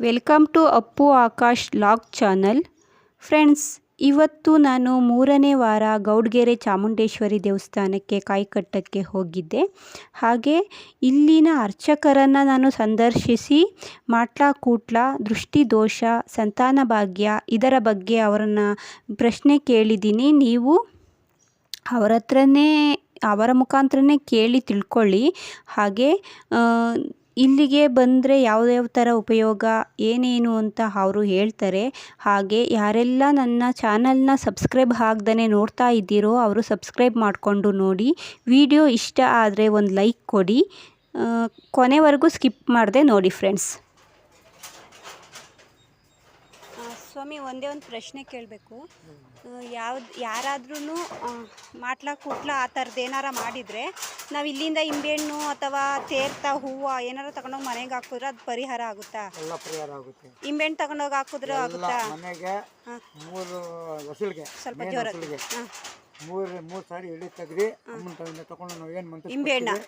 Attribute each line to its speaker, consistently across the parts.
Speaker 1: Welcome to Appu Akash log channel. Friends, ಇವತ್ತು ನಾನು ಮೂರನೇ ವಾರ ಗೌಡ್ಗೆರೆ ಚಾಮುಂಡೇಶ್ವರಿ ದೇವಸ್ಥಾನಕ್ಕೆ ಕಾಯಿ ಕಟ್ಟಕ್ಕೆ ಹೋಗಿದ್ದೆ. ಹಾಗೆ ಇಲ್ಲಿನ ಅರ್ಚಕರನ್ನು ನಾನು ಸಂದರ್ಶಿಸಿ ಮಾಟ್ಲಾ ಕೂಟ್ಲ ದೃಷ್ಟಿದೋಷ ಸಂತಾನ ಭಾಗ್ಯ ಇದರ ಬಗ್ಗೆ ಅವರನ್ನು ಪ್ರಶ್ನೆ ಕೇಳಿದ್ದೀನಿ. ನೀವು ಅವರ ಹತ್ರನೇ ಅವರ ಮುಖಾಂತರನೇ ಕೇಳಿ ತಿಳ್ಕೊಳ್ಳಿ. ಹಾಗೆ ಇಲ್ಲಿಗೆ ಬಂದರೆ ಯಾವ್ಯಾವ ಥರ ಉಪಯೋಗ, ಏನೇನು ಅಂತ ಅವರು ಹೇಳ್ತಾರೆ. ಹಾಗೆ ಯಾರೆಲ್ಲ ನನ್ನ ಚಾನಲ್ನ ಸಬ್ಸ್ಕ್ರೈಬ್ ಆಗ್ದೇ ನೋಡ್ತಾ ಇದ್ದೀರೋ ಅವರು ಸಬ್ಸ್ಕ್ರೈಬ್ ಮಾಡಿಕೊಂಡು ನೋಡಿ. ವಿಡಿಯೋ ಇಷ್ಟ ಆದರೆ ಒಂದು ಲೈಕ್ ಕೊಡಿ. ಕೊನೆವರೆಗೂ ಸ್ಕಿಪ್ ಮಾಡದೆ ನೋಡಿ ಫ್ರೆಂಡ್ಸ್. ಸ್ವಾಮಿ ಒಂದೇ ಒಂದು ಪ್ರಶ್ನೆ ಕೇಳಬೇಕು. ಯಾವ್ದು ಯಾರಾದ್ರೂ ಮಾಟ್ಲ ಕುಟ್ಲ ಆ ಥರದ್ದು ಏನಾರ ಮಾಡಿದರೆ ನಾವು ಇಲ್ಲಿಂದ ಇಂಬೆಣ್ಣು ಅಥವಾ ತೇರ್ತ ಹೂವು ಏನಾರ ತಗೊಂಡೋಗಿ ಮನೆಗೆ ಹಾಕಿದ್ರೆ ಅದು ಪರಿಹಾರ ಆಗುತ್ತಾ?
Speaker 2: ಎಲ್ಲ ಪರಿಹಾರ ಆಗುತ್ತೆ.
Speaker 1: ಹಿಂಬೆಣ್ಣು ತಗೊಂಡೋಗಿ ಹಾಕಿದ್ರೆ
Speaker 2: ಎಲ್ಲ
Speaker 1: ಆಗುತ್ತಾ?
Speaker 2: ಮನೆಗೆ ಮೂರು ಹೊಸಲಿಗೆ
Speaker 1: ಸ್ವಲ್ಪ ಜೋರಾಗಿ.
Speaker 2: ಹೊಸಲಿಗೆ
Speaker 1: ಹಾಂ.
Speaker 2: ಮೂರು ಮೂರು ಸಾರಿ ಎಳೆ ತೆಗ್ದು ಅಮ್ಮನ ಕೈಯಿಂದ ತಗೊಂಡು ನಾವು ಏನು ಮಂತ್ರ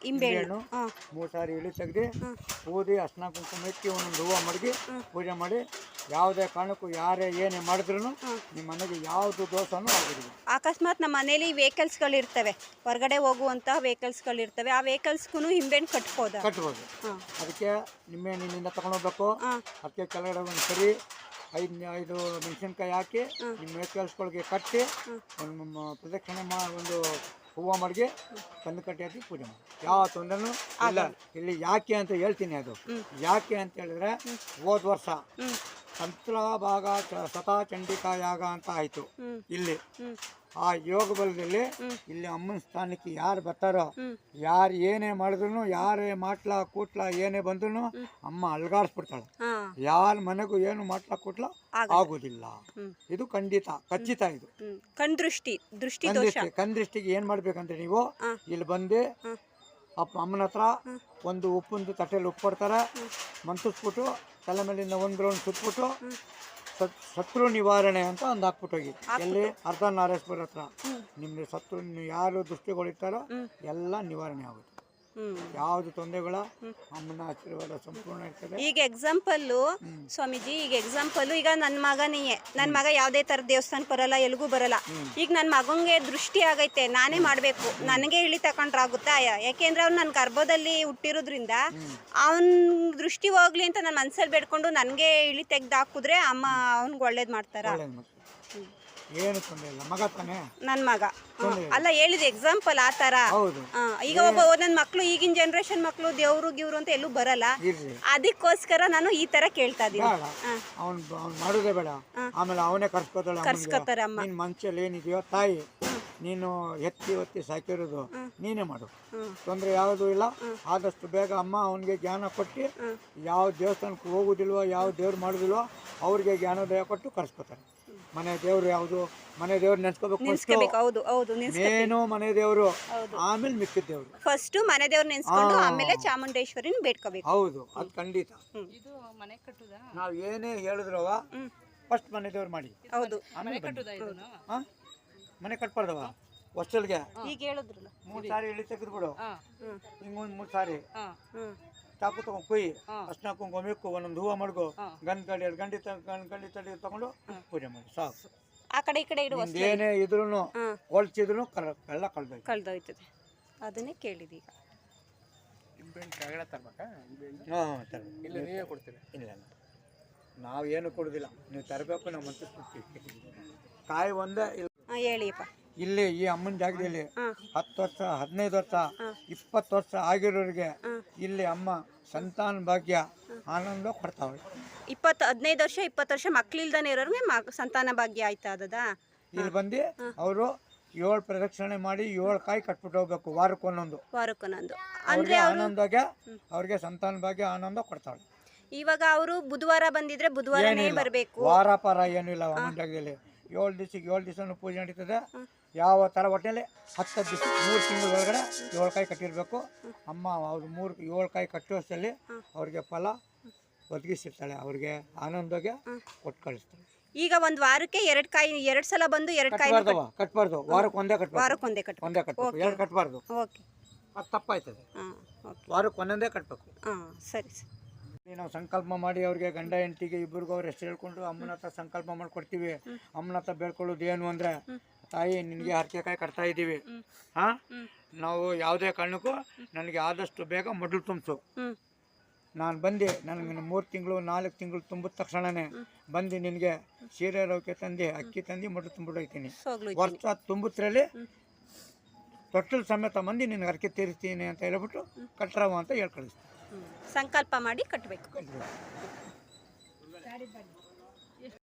Speaker 1: ನಿಂಬೆಹಣ್ಣು ಹಾಂ.
Speaker 2: ಮೂರು ಸಾರಿ ಎಳೆ ತೆಗ್ದು ಊದಿ ಅರ್ಶನ ಕುಂಕುಮ ಇಟ್ಟು ಒಂದೊಂದು ಹೂವು ಮಡಗಿ ಪೂಜೆ ಮಾಡಿ ಯಾವುದೇ ಕಾರಣಕ್ಕೂ ಯಾರೇ ಏನೇ ಮಾಡಿದ್ರು ನಿಮ್ಮ ಮನೆಗೆ ಯಾವುದು ದೋಷನೂ ಆಗೋದಿಲ್ಲ
Speaker 1: ಅಕಸ್ಮಾತ್ ನಮ್ಮ ಮನೇಲಿ ವೆಹಿಕಲ್ಸ್ಗಳಿರ್ತವೆ ಹೊರಗಡೆ ಹೋಗುವಂಥ ವೆಹಿಕಲ್ಸ್ಗಳಿರ್ತವೆ ಆ ವೆಹಿಕಲ್ಸ್ಗೂ ಹಿಂಬೆಣ್ಣು ಕಟ್ಬೋದು?
Speaker 2: ಕಟ್ಬೋದು.
Speaker 1: ಅದಕ್ಕೆ
Speaker 2: ಅದಕ್ಕೆ ನಿಂಬೆಹಣ್ಣಿನಿಂದ ತಗೊಂಡೋಗ್ಬೇಕು ಅದಕ್ಕೆ ಕೆಳಗಡೆ ಒಂದು ಸರಿ ಐದು ಐದು ಮೆಣಸಿನ್ಕಾಯಿ ಹಾಕಿ ನಿಮ್ಮ ಕೆಲಸಗಳಿಗೆ ಕಟ್ಟಿ ಒಂದು ಮ- ಪ್ರದಕ್ಷಿಣೆ ಮಾ ಒಂದು ಹೂವು ಮಡಿಗೆ ತಂದು ಕಟ್ಟಿ ಹಾಕಿ ಪೂಜೆ ಮಾಡಿ. ಯಾವ ತೊಂದರೆನೂ ಇಲ್ಲ. ಇಲ್ಲಿ ಯಾಕೆ ಅಂತ ಹೇಳ್ತೀನಿ ಅದು. ಯಾಕೆ ಅಂತ ಹೇಳಿದ್ರೆ ಹೋದ ವರ್ಷ ಭಾಗ ಸತಾ ಚಂಡಿಕಾ ಯಾಗ ಅಂತ ಆಯಿತು. ಇಲ್ಲಿ ಆ ಯೋಗ ಬಲದಲ್ಲಿ ಇಲ್ಲಿ ಅಮ್ಮನ ಸ್ಥಾನಕ್ಕೆ ಯಾರು ಬರ್ತಾರೋ ಯಾರು ಏನೇ ಮಾಡಿದ್ರು ಯಾರೇ ಮಾಟ್ಲ ಕೂಟ್ಲ ಏನೇ ಬಂದ್ರು ಅಮ್ಮ ಅಲ್ಗಾಡಿಸ್ಬಿಡ್ತಾಳೆ. ಯಾರ ಮನೆಗೂ ಏನು ಮಾಟ್ಲ ಕೂಟ್ಲ ಆಗುದಿಲ್ಲ. ಇದು ಖಂಡಿತ ಖಚಿತ ಇದು.
Speaker 1: ಕಣ್ ದೃಷ್ಟಿ ದೃಷ್ಟಿ ದೋಷ.
Speaker 2: ಕಂದೃಷ್ಟಿ ಕಂದೃಷ್ಟಿಗೆ ಏನು ಮಾಡ್ಬೇಕಂದ್ರೆ ನೀವು ಇಲ್ಲಿ ಬಂದು ಅಮ್ಮನ ಹತ್ರ ಒಂದು ಉಪ್ಪೊಂದು ತಟ್ಟೆಯಲ್ಲಿ ಉಪ್ಪು ಕೊಡ್ತಾರೆ. ಮಂತಿಸ್ಬಿಟ್ಟು ತಲೆ ಮೇಲಿಂದ ಒಂದು ರೌಂಡ್ ಸುತ್ಬಿಟ್ಟು ಸತ್- ಶತ್ರು ನಿವಾರಣೆ ಅಂತ ಒಂದು ಹಾಕ್ಬಿಟ್ಟು ಹೋಗಿ. ಎಲ್ಲಿ? ಅರ್ಧ ನಾರೇಶ್ವರ ಹತ್ರ ನಿಮ್ಗೆ ಶತ್ರು ಯಾರು ದೃಷ್ಟಿಗೊಳಿತಾರೋ ಎಲ್ಲ ನಿವಾರಣೆ ಆಗುತ್ತೆ. ಯಾವುದು ತೊಂದರೆಗಳ ಅಮ್ಮನ ಆಶೀರ್ವಾದ ಸಂಪೂರ್ಣ ಇರ್ತದೆ.
Speaker 1: ಈಗ ಎಕ್ಸಾಂಪಲ್ಲು ಸ್ವಾಮೀಜಿ ಈಗ ಎಕ್ಸಾಂಪಲ್ಲು ಈಗ ನನ್ನ ಮಗನೇ ನನ್ನ ಮಗ ಯಾವುದೇ ಥರ ದೇವಸ್ಥಾನ ಬರಲ್ಲ ಎಲ್ಗೂ ಬರಲ್ಲ. ಈಗ ನನ್ನ ಮಗಂಗೆ ದೃಷ್ಟಿ ಆಗೈತೆ ನಾನೇ ಮಾಡಬೇಕು. ನನಗೆ ಇಳಿ ತಗೊಂಡ್ರಾಗುತ್ತಾ ಯಾಕೆಂದ್ರೆ ಅವ್ನು ನನ್ನ ಗರ್ಭದಲ್ಲಿ ಹುಟ್ಟಿರೋದ್ರಿಂದ ಅವನ ದೃಷ್ಟಿ ಹೋಗ್ಲಿ ಅಂತ ನನ್ನ ಮನ್ಸಲ್ಲಿ ಬೇಡ್ಕೊಂಡು ನನಗೆ ಇಳಿ ತೆಗ್ದು ಹಾಕಿದ್ರೆ ಅಮ್ಮ ಅವ್ನಿಗೆ ಒಳ್ಳೇದು ಮಾಡ್ತಾರ?
Speaker 2: ಏನು ತೊಂದರೆ ಇಲ್ಲ. ಮಗ ತಾನೇ?
Speaker 1: ನನ್ನ ಮಗ. ಹ್ಮ್. ಅಲ್ಲ ಹೇಳಿದ ಎಕ್ಸಾಂಪಲ್ ಆ ಥರ
Speaker 2: ಹೌದು.
Speaker 1: ಈಗ ಒಬ್ಬ ಒಂದೊಂದು ಮಕ್ಕಳು ಈಗಿನ ಜನರೇಷನ್ ಮಕ್ಕಳು ದೇವ್ರು ಗಿವ್ರು ಅಂತ ಎಲ್ಲೂ ಬರಲ್ಲ.
Speaker 2: ಇರ್ರಿ
Speaker 1: ಅದಕ್ಕೋಸ್ಕರ ನಾನು ಈ ತರ ಕೇಳ್ತಾ ಇದ್ದೀನಿ.
Speaker 2: ಬೇಡ. ಅವ್ನು ಅವ್ನು ಮಾಡೋದೇ ಬೇಡ. ಆಮೇಲೆ ಅವನೇ ಕರ್ಸ್ಕೊತಾಳೆ
Speaker 1: ಕರ್ಸ್ಕೊತಾರೆ ಅಮ್ಮ.
Speaker 2: ನಿನ್ನ ಮನ್ಸಲ್ಲಿ ಏನಿದೆಯೋ ತಾಯಿ. ನೀನು ಎತ್ತಿ ಒತ್ತಿ ಸಾಕಿರೋದು ನೀನೇ ಮಾಡು. ತೊಂದರೆ ಯಾವುದು ಇಲ್ಲ. ಆದಷ್ಟು ಬೇಗ ಅಮ್ಮ ಅವನಿಗೆ ಜ್ಞಾನ ಕೊಟ್ಟು ಯಾವ ದೇವಸ್ಥಾನಕ್ಕೆ ಹೋಗುದಿಲ್ವೋ ಯಾವ ದೇವ್ರು ಮಾಡೋದಿಲ್ವೋ ಅವ್ರಿಗೆ ಜ್ಞಾನೋದಯ ಕೊಟ್ಟು ಕರ್ಸ್ಕೊತಾರೆ. ಮನೆ ದೇವ್ರು ಯಾವುದು? ಮನೆ ದೇವ್ರು ನೆನ್ಸ್ಕೋಬೇಕು
Speaker 1: ಹೌದು ಹೌದು ಏನು
Speaker 2: ಮನೆ ದೇವರು ಆಮೇಲೆ ಮಿಕ್ಕಿದ ದೇವ್ರು.
Speaker 1: ಫಸ್ಟ್ ಮನೆ ದೇವ್ರ ನೆನ್ಸ್ಕೊಂಡು ಆಮೇಲೆ ಚಾಮುಂಡೇಶ್ವರಿನ ಬೇಡ್ಕೋಬೇಕು.
Speaker 2: ಹೌದು ಅದು ಖಂಡಿತ.
Speaker 3: ಇದು ಮನೆ ಕಟ್ಟುದ?
Speaker 2: ನಾವು ಏನೇ ಹೇಳಿದ್ರವ ಫಸ್ಟ್ ಮನೆ ದೇವ್ರು ಮಾಡಿ.
Speaker 1: ಹೌದು.
Speaker 3: ಕಟ್ಟುದ?
Speaker 2: ಮನೆ ಕಟ್ಬಾರ್ದವ? ಹೊಸ್ಟಲ್ಗೆ?
Speaker 1: ಈಗ ಹೇಳಿದ್ರಲ್ಲ.
Speaker 2: ಮೂರು ಸಾರಿ ಇಳಿ ತೆಗೆದ್ಬಿಡು.
Speaker 3: ಬಿಡು
Speaker 1: ಹ್ಮ್
Speaker 2: ಹಿಂಗೊಂದು ಮೂರು ಸಾರಿ. ಚಾಕು ತಗೊಂಡು ಕುಯ್ಯಿ
Speaker 3: ಹಾ.
Speaker 2: ಅರ್ಶಿನ ಕುಂಕುಮ ಇಕ್ಕು ಒಂದೊಂದು ಹೂವು ಮಡ್ಗು.
Speaker 3: ಗಂಡು
Speaker 2: ಗಂಧ ಎರಡು ಗಂಡಿ ತ- ಗಂಡ್ ಗಂಡಿ ತಡಿ ತಗೊಂಡು ಪೂಜೆ ಮಾಡಿ. ಸಾಕು.
Speaker 1: ಆ ಕಡೆ ಈ ಕಡೆ ಇಡುವ
Speaker 2: ಏನೇ ಇದ್ರೂ
Speaker 1: ಹೊಲ್ಸಿದ್ರು
Speaker 2: ಹೊಲ್ಚಿದ್ರು ಕರ ಎಲ್ಲ ಕಳ್ದೋಯ್ತು
Speaker 1: ಕಳ್ದೋಯ್ತದೆ. ಅದನ್ನೇ ಕೇಳಿದೀಗ
Speaker 2: ಈಗ.
Speaker 4: ಇಲ್ಲ ನೀವೇ ಕೊಡ್ತೀರಿ?
Speaker 2: ಇಲ್ಲ. ನಾವು ಏನು ಕೊಡೋದಿಲ್ಲ. ನೀವು ತರಬೇಕು ನಾವು ಮತ್ತೆ ಕಾಯಿ ಒಂದೇ ಇಲ್ಲ.
Speaker 1: ಹೇಳಿಯಪ್ಪ.
Speaker 2: ಇಲ್ಲಿ ಈ ಅಮ್ಮನ ಜಾಗದಲ್ಲಿ. ಹತ್ತು ವರ್ಷ ಹದಿನೈದು ವರ್ಷ ಇಪ್ಪತ್ತು ವರ್ಷ ಆಗಿರೋರಿಗೆ ಇಲ್ಲಿ ಅಮ್ಮ ಸಂತಾನ ಭಾಗ್ಯ ಆನಂದ ಕೊಡ್ತಾವಳೆ
Speaker 1: ಇಪ್ಪತ್ತು ಹದಿನೈದು ವರ್ಷ ಇಪ್ಪತ್ತು ವರ್ಷ ಮಕ್ಳಿಲ್ದಾನೆ ಇರೋರಿಗೆ ಸಂತಾನ ಭಾಗ್ಯ ಆಯ್ತಾ ಅದದ?
Speaker 2: ಇಲ್ಲಿ ಬಂದು ಅವರು ಏಳು ಪ್ರದಕ್ಷಿಣೆ ಮಾಡಿ ಏಳು ಕಾಯಿ ಕಟ್ಬಿಟ್ಟು ಹೋಗ್ಬೇಕು ವಾರಕ್ಕೊಂದೊಂದು.
Speaker 1: ವಾರಕ್ಕೊಂದೊಂದು.
Speaker 2: ಆನಂದ ಭಾಗ್ಯ ಅವ್ರಿಗೆ ಸಂತಾನ ಭಾಗ್ಯ ಆನಂದ ಕೊಡ್ತಾಳೆ.
Speaker 1: ಇವಾಗ ಅವರು ಬುಧವಾರ ಬಂದಿದ್ರೆ ಬುಧವಾರನೇ ಬರಬೇಕು.
Speaker 2: ವಾರ ಪಾರ ಏನೂ ಇಲ್ಲ ಅಮ್ಮನ ಜಾಗದಲ್ಲಿ. ಏಳು ದಿವಸಕ್ಕೆ ಏಳು ದಿವಸನೂ ಪೂಜೆ ನಡೀತದೆ. ಯಾವ ಥರ ಒಟ್ಟಿನಲ್ಲಿ ಹತ್ತು ದಿವಸ ಮೂರು ತಿಂಗಳ ಒಳಗಡೆ ಏಳು ಕಾಯಿ ಕಟ್ಟಿರಬೇಕು. ಅಮ್ಮ ಅವ್ರು ಮೂರು ಏಳು ಕಾಯಿ ಕಟ್ಟುವಷ್ಟಲ್ಲಿ ಅವ್ರಿಗೆ ಫಲ ಒದಗಿಸಿರ್ತಾಳೆ. ಅವ್ರಿಗೆ ಆನಂದಗೆ ಕೊಟ್ಟು ಕಳಿಸ್ತಾಳೆ
Speaker 1: ಈಗ ಒಂದು ವಾರಕ್ಕೆ ಎರಡು ಕಾಯಿ ಎರಡು ಸಲ ಬಂದು ಎರಡು ಕಾಯಿ
Speaker 2: ಕಟ್ಟಬಾರ್ದು ಕಟ್ಬಾರ್ದು. ವಾರಕ್ಕೆ ಒಂದೇ ಕಟ್ಟಬಾರ್ದು
Speaker 1: ವಾರಕ್ಕೆ ಒಂದೇ ಕಟ್
Speaker 2: ಒಂದೇ ಕಟ್ಟಬೇಕು ಎರಡು ಕಟ್ಟಬಾರ್ದು
Speaker 1: ಓಕೆ.
Speaker 2: ಅದು ತಪ್ಪಾಯ್ತದೆ. ವಾರಕ್ಕೆ ಒಂದೊಂದೇ ಕಟ್ಬೇಕು.
Speaker 1: ಹಾಂ ಸರಿ ಸರಿ.
Speaker 2: ನಾವು ಸಂಕಲ್ಪ ಮಾಡಿ ಅವ್ರಿಗೆ ಗಂಡ ಹೆಂಡತಿಗೆ ಇಬ್ಬರಿಗೂ ಅವ್ರ ಹೆಸರು ಹೇಳ್ಕೊಂಡು ಅಮ್ಮನ ಹತ್ರ ಸಂಕಲ್ಪ ಮಾಡಿಕೊಡ್ತೀವಿ. ಅಮ್ಮನ ಹತ್ರ ಬೇಡ್ಕೊಳ್ಳೋದು ಏನು ಅಂದರೆ ತಾಯಿ ನಿನಗೆ ಹರಕೆಕಾಯಿ ಕಟ್ತಾ ಇದ್ದೀವಿ. ಹಾಂ? ನಾವು ಯಾವುದೇ ಕಾರಣಕ್ಕೂ ನನಗೆ ಆದಷ್ಟು ಬೇಗ ಮೊದಲು ತುಂಬಿಸು. ನಾನು ಬಂದು ನನಗೆ ಮೂರು ತಿಂಗಳು ನಾಲ್ಕು ತಿಂಗಳು ತುಂಬಿದ ತಕ್ಷಣನೇ ಬಂದು ನಿನಗೆ ಸೀರೆ ರೌಕೆ ತಂದು ಅಕ್ಕಿ ತಂದು ಮೊದಲು
Speaker 1: ತುಂಬಿಡೋಯ್ತೀನಿ.
Speaker 2: ವರ್ಷ ತುಂಬುತ್ತರಲ್ಲಿ ತೊಟ್ಟಲು ಸಮೇತ ಮಂದಿ ನಿನಗೆ ಹರಕೆ ತೀರಿಸ್ತೀನಿ ಅಂತ ಹೇಳ್ಬಿಟ್ಟು ಕಟ್ರವ ಅಂತ ಹೇಳಿ ಕಳಿಸ್ತೀನಿ
Speaker 1: ಸಂಕಲ್ಪ ಮಾಡಿ ಕಟ್ಟಬೇಕು.